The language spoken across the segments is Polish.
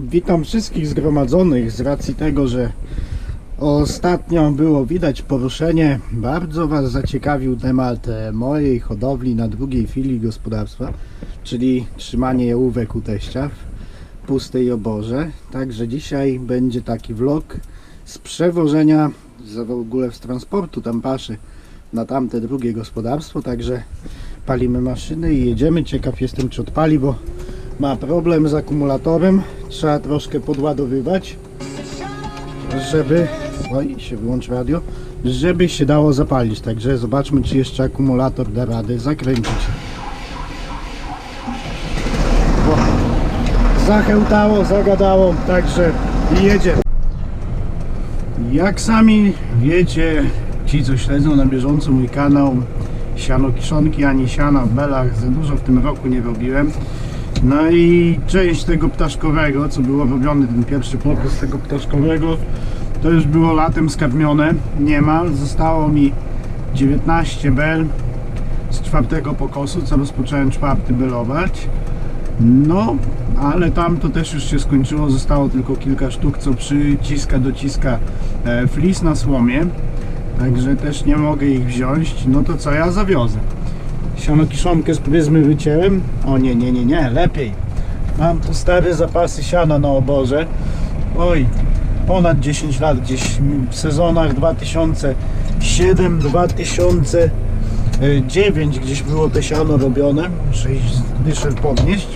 Witam wszystkich zgromadzonych z racji tego, że ostatnio było widać poruszenie. Bardzo Was zaciekawił temat e, mojej hodowli na drugiej filii gospodarstwa, czyli trzymanie jałówek u teścia w pustej oborze. Także dzisiaj będzie taki vlog z przewożenia w ogóle z transportu tam paszy na tamte drugie gospodarstwo, także palimy maszyny i jedziemy. Ciekaw jestem czy odpali, bo ma problem z akumulatorem. Trzeba troszkę podładowywać, żeby. Oj, się wyłączy radio. Żeby się dało zapalić. Także zobaczmy, czy jeszcze akumulator da radę zakręcić. O, zachełtało, zagadało, także jedziemy. Jak sami wiecie, ci co śledzą na bieżąco mój kanał, siano kiszonki ani siana w belach za dużo w tym roku nie robiłem. No i część tego ptaszkowego, co było robione, ten pierwszy pokos tego ptaszkowego, to już było latem skarmione, nie ma. Zostało mi 19 bel z czwartego pokosu, co rozpocząłem czwarty belować. No, ale tam to też już się skończyło, zostało tylko kilka sztuk, co przyciska, dociska e, flis na słomie. Także też nie mogę ich wziąć. No to co ja zawiozę? Siano kiszonkę z pryzmy wycięłem. O nie, nie, nie, nie, lepiej. Mam tu stare zapasy siana na oborze. Oj, ponad 10 lat, gdzieś w sezonach 2007, 2009 gdzieś było te siano robione. Muszę dyszel podnieść.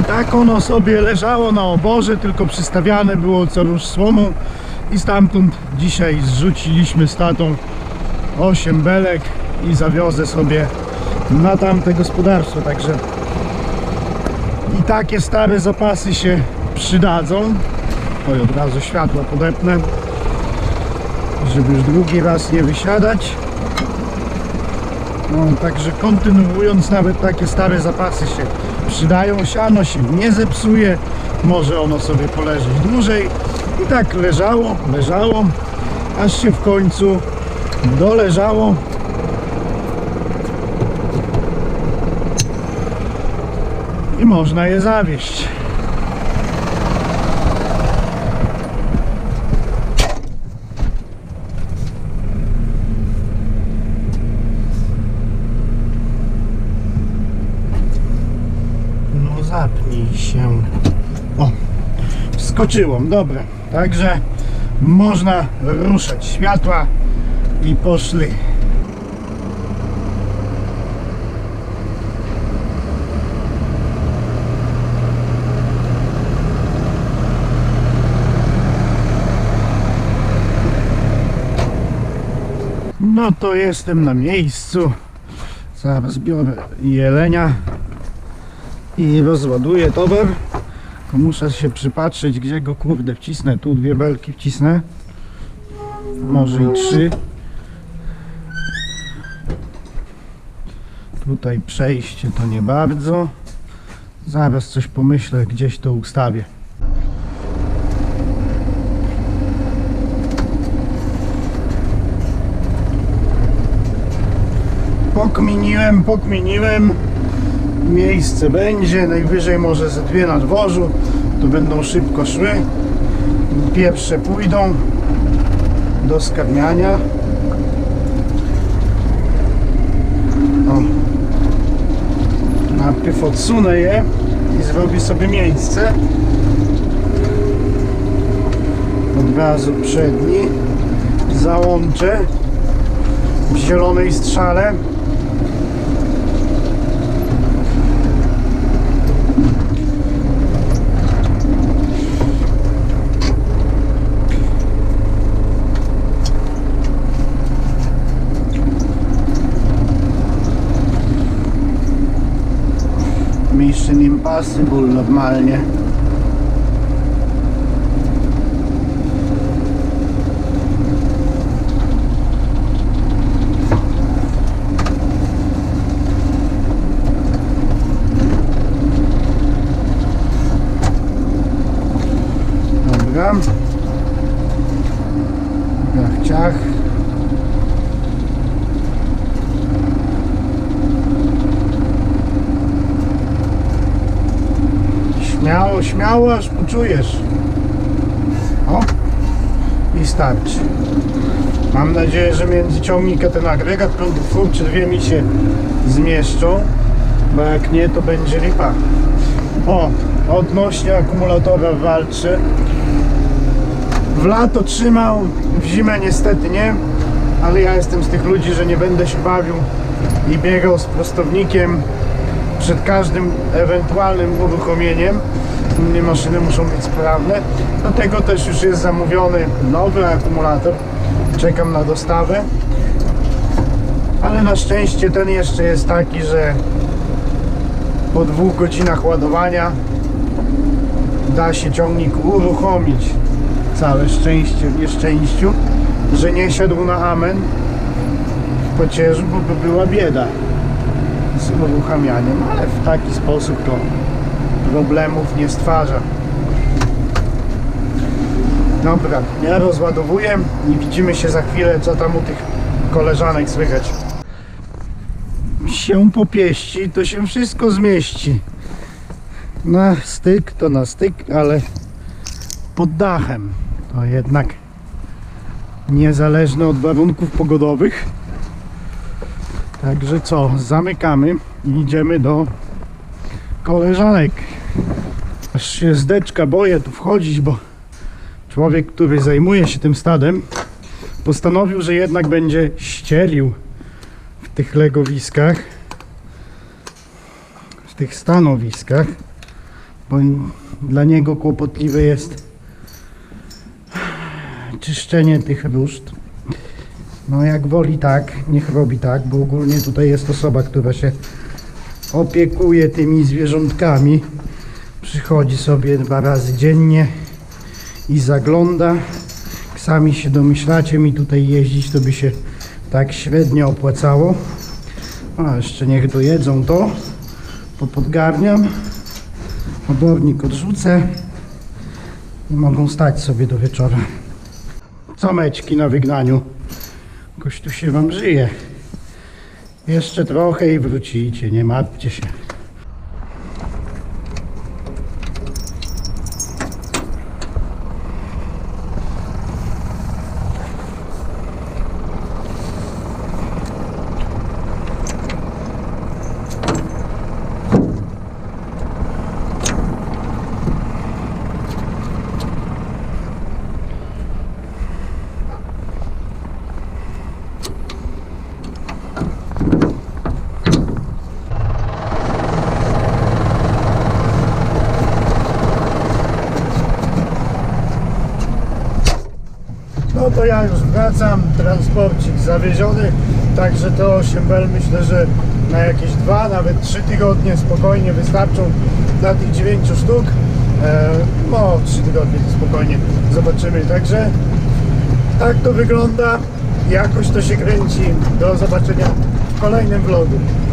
I tak ono sobie leżało na oborze, tylko przystawiane było co rusz słomą i stamtąd dzisiaj zrzuciliśmy z tatą 8 belek i zawiozę sobie na tamte gospodarstwo, także i takie stare zapasy się przydadzą. Oj, od razu światło podepnę, żeby już drugi raz nie wysiadać. No, także kontynuując, nawet takie stare zapasy się przydają. Siano się nie zepsuje, może ono sobie poleżeć dłużej. I tak leżało, leżało, aż się w końcu doleżało. I można je zawieść. No zapnij się. O, wskoczyło, dobra. Także można ruszać światła i poszli. No to jestem na miejscu. Zaraz biorę jelenia i rozładuję towar. To muszę się przypatrzeć, gdzie go kurde wcisnę. Tu dwie belki wcisnę. Może i trzy. Tutaj przejście to nie bardzo. Zaraz coś pomyślę, gdzieś to ustawię. Pokminiłem, pokminiłem. Miejsce będzie, najwyżej może ze dwie na dworzu. To będą szybko szły. Pierwsze pójdą do skarmiania. O. Najpierw odsunę je i zrobię sobie miejsce. Od razu przedni załączę w zielonej strzale. Mission Impossible normalnie. Śmiało, śmiało, aż poczujesz. O, i starczy. Mam nadzieję, że między ciągnika ten agregat prądów czy dwie mi się zmieszczą, bo jak nie, to będzie lipa. O, odnośnie akumulatora walczy. W lato trzymał, w zimę niestety nie, ale ja jestem z tych ludzi, że nie będę się bawił i biegał z prostownikiem przed każdym ewentualnym uruchomieniem. Maszyny muszą być sprawne. Do tego też już jest zamówiony nowy akumulator. Czekam na dostawę. Ale na szczęście ten jeszcze jest taki, że po dwóch godzinach ładowania da się ciągnik uruchomić. Całe szczęście w nieszczęściu, że nie siadł na amen w pocieżu, bo by była bieda z uruchamianiem, ale w taki sposób to problemów nie stwarza. Dobra, ja rozładowuję i widzimy się za chwilę, co tam u tych koleżanek słychać. Się popieści, to się wszystko zmieści. Na styk to na styk, ale pod dachem. To jednak niezależne od warunków pogodowych. Także co, zamykamy i idziemy do koleżanek. Aż się zdeczka boję tu wchodzić, bo człowiek, który zajmuje się tym stadem, postanowił, że jednak będzie ścielił w tych legowiskach, w tych stanowiskach, bo dla niego kłopotliwe jest czyszczenie tych ruszt. No jak woli tak, niech robi tak, bo ogólnie tutaj jest osoba, która się opiekuje tymi zwierzątkami. Przychodzi sobie dwa razy dziennie i zagląda. Sami się domyślacie, mi tutaj jeździć to by się tak średnio opłacało. A jeszcze niech dojedzą to. Popodgarniam. Obornik odrzucę. I mogą stać sobie do wieczora. Co meczki na wygnaniu? Jakoś tu się wam żyje. Jeszcze trochę i wrócicie, nie martwcie się. No to ja już wracam, transporcik zawieziony, także to 8L myślę, że na jakieś dwa, nawet trzy tygodnie spokojnie wystarczą dla tych 9 sztuk. E, no, 3 tygodnie spokojnie zobaczymy, także tak to wygląda, jakoś to się kręci. Do zobaczenia w kolejnym vlogu.